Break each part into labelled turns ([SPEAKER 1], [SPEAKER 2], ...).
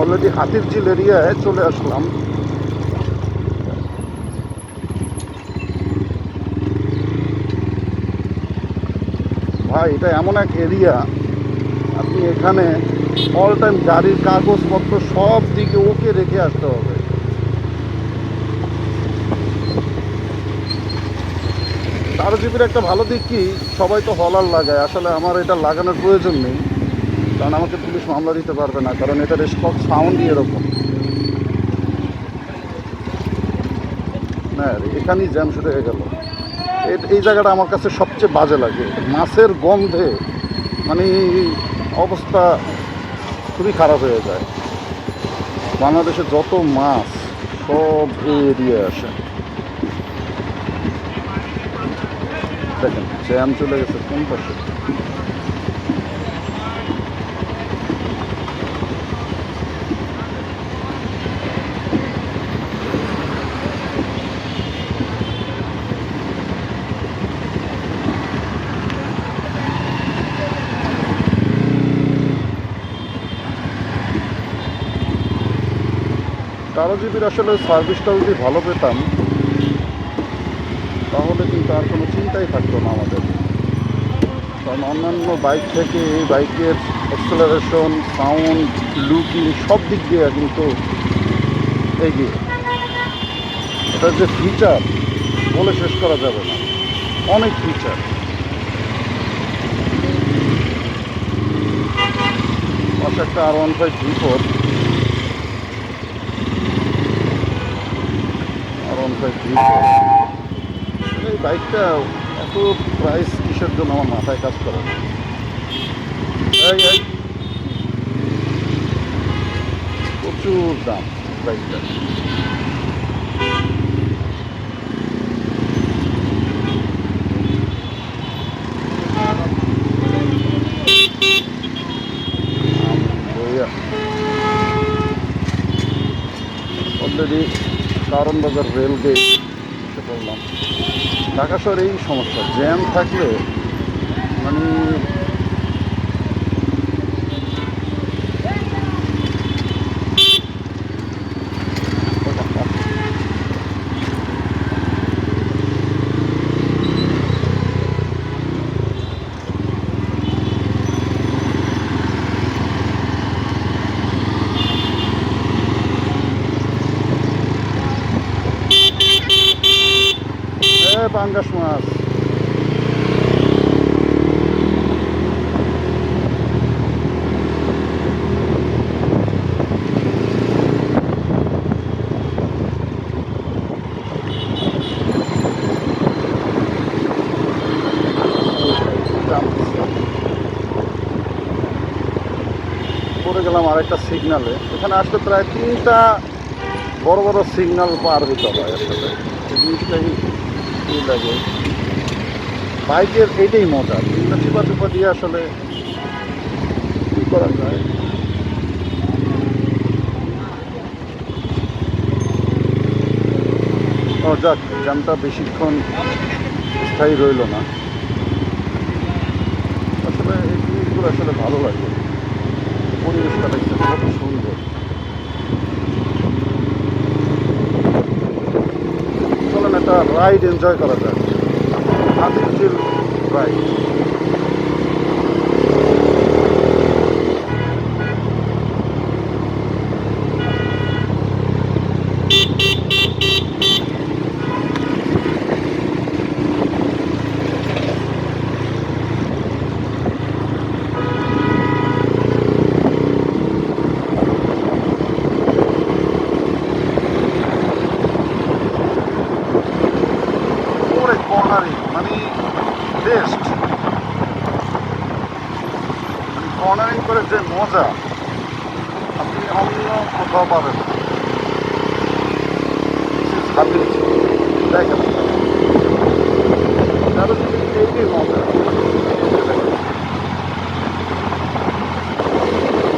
[SPEAKER 1] Already হাতির ঝিল এরিয়ায় চলে আসলাম। ভাই, এটা এমন এক এরিয়া আপনি এখানে অল টাইম গাড়ির কাগজপত্র সব দিকে ওকে রেখে আসতে হবে। জিবির একটা ভালো দিক কি, সবাই তো হলার লাগায়, আসলে আমার এটা লাগানোর প্রয়োজন নেই। কারণ আমাকে পুলিশ মামলা দিতে পারবে না, কারণ এটা রেসপক সাউন্ডই এরকম। না এখানেই জ্যাম শুরু হয়ে গেল। এই জায়গাটা আমার কাছে সবচেয়ে বাজে লাগে। মাছের গন্ধে মানে অবস্থা খুবই খারাপ হয়ে যায়। বাংলাদেশে যত মাছ, সব এই এরিয়ায় আসে। দেখেন জ্যাম চলে গেছে কোন পাশে? তেরো জিবির আসলে সার্ভিসটা যদি ভালো পেতাম, তাহলে কিন্তু আর কোনো চিন্তাই থাকতো না আমাদের। কারণ অন্যান্য বাইক থেকে এই বাইকের অ্যাক্সেলারেশন সাউন্ড লুকিং সব দিক দিয়ে কিন্তু এগিয়ে। এটার যে ফিচার বলে শেষ করা যাবে না। অনেক ফিচার পাশে একটা R one five V four এই বাইকটা এত প্রাইস কিসের জন্য আমার মাথায় কাজ করে? এই প্রচুর দাম বাইকটা অলরেডি কারণ বাজার রেল গেট বললাম ঢাকা শহরে এই সমস্যা জ্যাম থাকলে মানে এ পাঙ্গাস মাছ পরে গেলাম আরেকটা সিগনালে এখানে আসলে প্রায় তিনটা বড় বড় সিগন্যাল পার হয় আসলে এই জিনিসটাই কি লাগে। বাইকের এইটাই মজা। বিভিন্ন চিপা চিপা দিয়ে আসলে কি করা যায়? ও, যাক, জ্যামটা বেশিক্ষণ স্থায়ী রইল না। আসলে এই জিনিসগুলো আসলে ভালো লাগে। পরিবেশটা দেখতে কত সুন্দর চলেন একটা রাইড এনজয় করা যায়। রাইড ওরে কর্নারিং মানে বেস্ট মানে কর্নারিং করে যে মজা আপনি অন্য কোথাও পাবেন না হাতির ঝিল দেখেন তাহলে যদি এইটাই মজা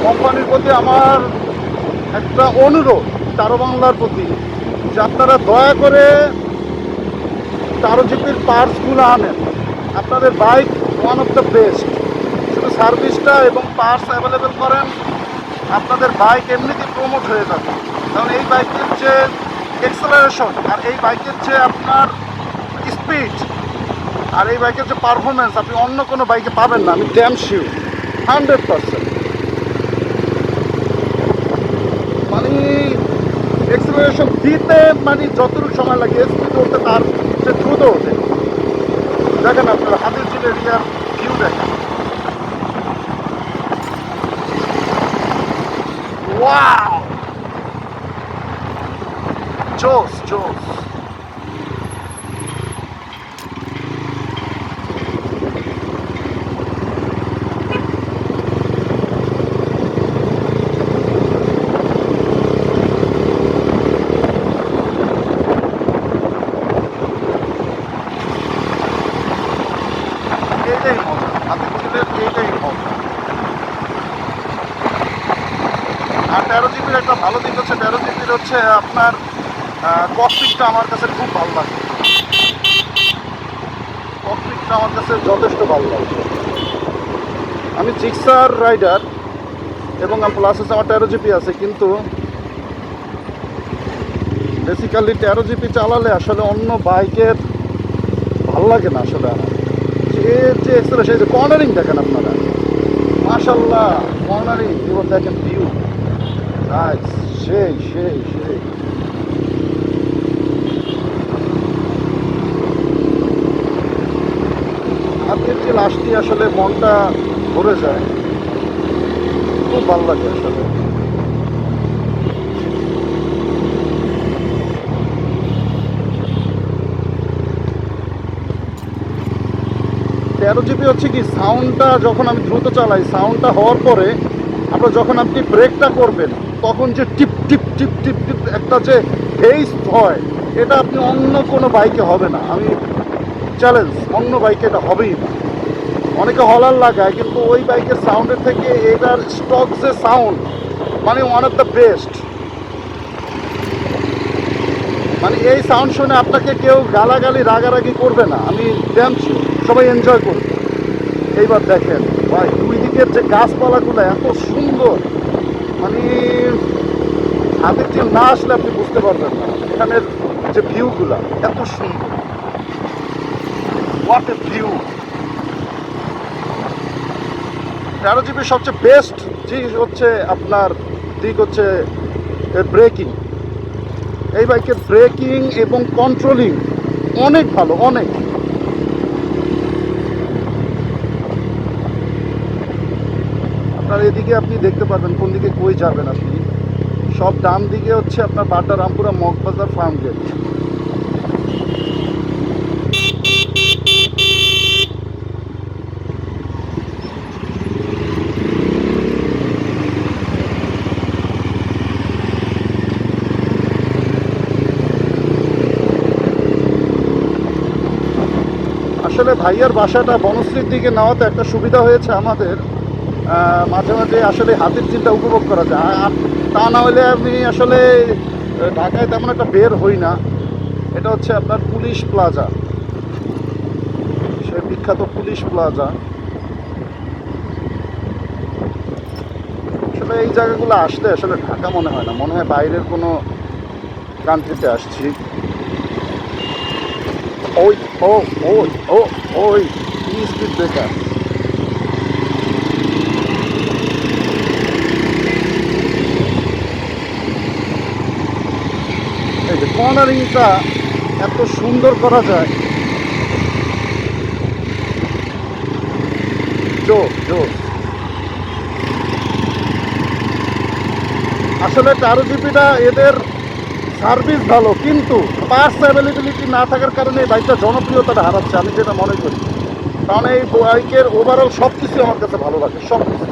[SPEAKER 1] কোম্পানির প্রতি আমার একটা অনুরোধ চারো বাংলার প্রতি যে আপনারা দয়া করে তারো জিপির পার্টসগুলো আনেন। আপনাদের bike one of the best শুধু সার্ভিসটা এবং পার্টস অ্যাভেলেবেল করেন, আপনাদের বাইক এমনিতেই প্রমোট হয়ে যাবে। কারণ এই বাইকের যে এক্সেলারেশন আর এই বাইকের যে আপনার স্পিড আর এই বাইকের যে পারফরমেন্স আপনি অন্য কোনো বাইকে পাবেন না, আমি ড্যাম শিউ হান্ড্রেড পার্সেন্ট মানে এক্সেলারেশন দিতে মানে যতটুকু সময় লাগে স্পিড উঠতে তার সে দ্রুত ওঠে। দেখেন আপনারা, হাতের চিলের এরিয়ার ভিউ দেখেন। ওয়াও জোস জোস এইটাই মজা হাতের চিলের এইটাই মজা আর তেরো জিবির একটা ভালো দিক হচ্ছে তেরো জিবির হচ্ছে আপনার ককপিকটা আমার কাছে খুব ভালো লাগে। ককপিকটা আমার কাছে যথেষ্ট ভালো লাগে। আমি জিক্সার রাইডার এবং প্লাস হচ্ছে আমার তেরো জিবি আছে, কিন্তু বেসিক্যালি তেরো জিবি চালালে আসলে অন্য বাইকের ভালো লাগে না আসলে আমার। যে এক্সেল সেই যে কর্নারিং দেখেন আপনারা। মাশাল্লাহ কর্নারিং দেখেন ভিউ নাইস সেই সেই সেই হাতের যে লাশটি আসলে মনটা ভরে যায়, খুব ভালো লাগে আসলে। তেরো জিবি হচ্ছে কি সাউন্ডটা যখন আমি দ্রুত চালাই সাউন্ডটা হওয়ার পরে আমরা যখন আপনি ব্রেকটা করবেন তখন যে টিপ টিপ টিপ টিপ টিপ একটা যে ফেস হয়, এটা আপনি অন্য কোনো বাইকে হবে না। আমি চ্যালেঞ্জ অন্য বাইকে এটা হবেই না। অনেকে হলার লাগায়, কিন্তু ওই বাইকের সাউন্ডের থেকে এটার স্টক যে সাউন্ড মানে ওয়ান অফ দ্য বেস্ট মানে এই সাউন্ড শুনে আপনাকে কেউ গালাগালি, রাগারাগি করবে না। আমি জানছি সবাই এনজয় করবে। এইবার দেখেন, ভাই, দুই দিকের যে গাছপালাগুলো এত সুন্দর মানে হাতের যে না আসলে আপনি বুঝতে পারবেন না। এখানের যে ভিউগুলা এত সুন্দর। হোয়াট এ ভিউ তেরো জিবির সবচেয়ে বেস্ট জিনিস হচ্ছে আপনার দিক হচ্ছে ব্রেকিং এই বাইকের ব্রেকিং এবং কন্ট্রোলিং অনেক ভালো, অনেক। আপনার এদিকে আপনি দেখতে পারবেন কোন দিকে কই যাবেন আপনি। সব ডান দিকে হচ্ছে আপনার বাটা রামপুরা মগবাজার ফার্ম গেট আসলে ভাইয়ার বাসাটা বনশ্রীর দিকে নেওয়াতে একটা সুবিধা হয়েছে আমাদের। মাঝে মাঝে আসলে হাতের চিন্তা উপভোগ করা যায়। আর তা না হলে আমি আসলে ঢাকায় তেমন একটা বের হই না। এটা হচ্ছে আপনার পুলিশ প্লাজা। সে বিখ্যাত পুলিশ প্লাজা। আসলে এই জায়গাগুলো আসলে আসলে ঢাকা মনে হয় না। মনে হয় বাইরের কোনো কান্ট্রিতে আসছি। ওই, ও ওই ও, ওই স্পিড ব্রেকার যে কর্নারিংটা এত সুন্দর করা যায়। জো জো। আসলে চারো জিবিটা এদের সার্ভিস ভালো, কিন্তু পার্টস অ্যাভেলেবিলিটি না থাকার কারণে এই বাইকটা জনপ্রিয়তাটা হারাচ্ছে, আমি যেটা মনে করি। কারণ এই বাইকের ওভারঅল সব কিছু আমার কাছে ভালো লাগে সব কিছু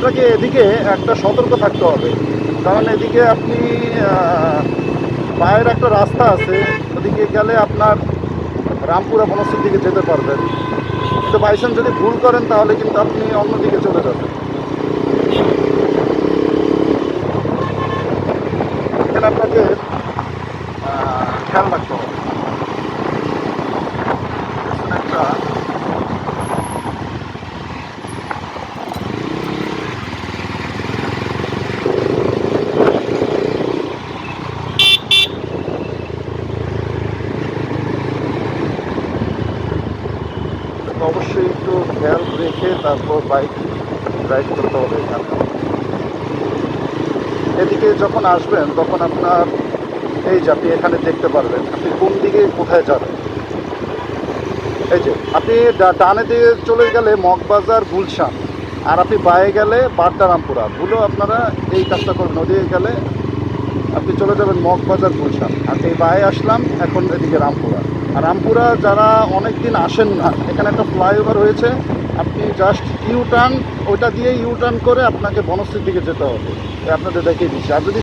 [SPEAKER 1] আপনাকে এদিকে একটা সতর্ক থাকতে হবে। কারণ এদিকে আপনি পায়ের একটা রাস্তা আছে, ওদিকে গেলে আপনার রামপুরা বনশ্রীর দিকে যেতে পারবেন। কিন্তু বাইচান্স যদি ভুল করেন, তাহলে কিন্তু আপনি অন্যদিকে চলে যাবেন। এখানে আপনাকে খেয়াল রাখতে হবে পেছনে একটা তো অবশ্যই একটু খেয়াল রেখে তারপর বাইক ড্রাইভ করতে হবে এখানে। এদিকে যখন আসবেন, তখন আপনার এই যে আপনি এখানে দেখতে পারবেন, আপনি কোন দিকে কোথায় যাবেন। এই যে, আপনি ডানে দিকে চলে গেলে মগবাজার, গুলশান। আর আপনি বায়ে গেলে বাড্ডারামপুরা। ভুলেও আপনারা এই কাজটা করবেন। ওদিকে গেলে আপনি চলে যাবেন মগবাজার, গুলশান। আর এই বায়ে আসলাম, এখন এদিকে রামপুরা। আর রামপুরা যারা অনেক দিন আসেন না, এখানে একটা ফ্লাইওভার হয়েছে। আপনি জাস্ট ইউ টার্ন ওইটা দিয়ে ইউ টার্ন করে আপনাকে বনশ্রীর দিকে যেতে হবে। আপনাদের দেখিয়ে দিচ্ছি। আর যদি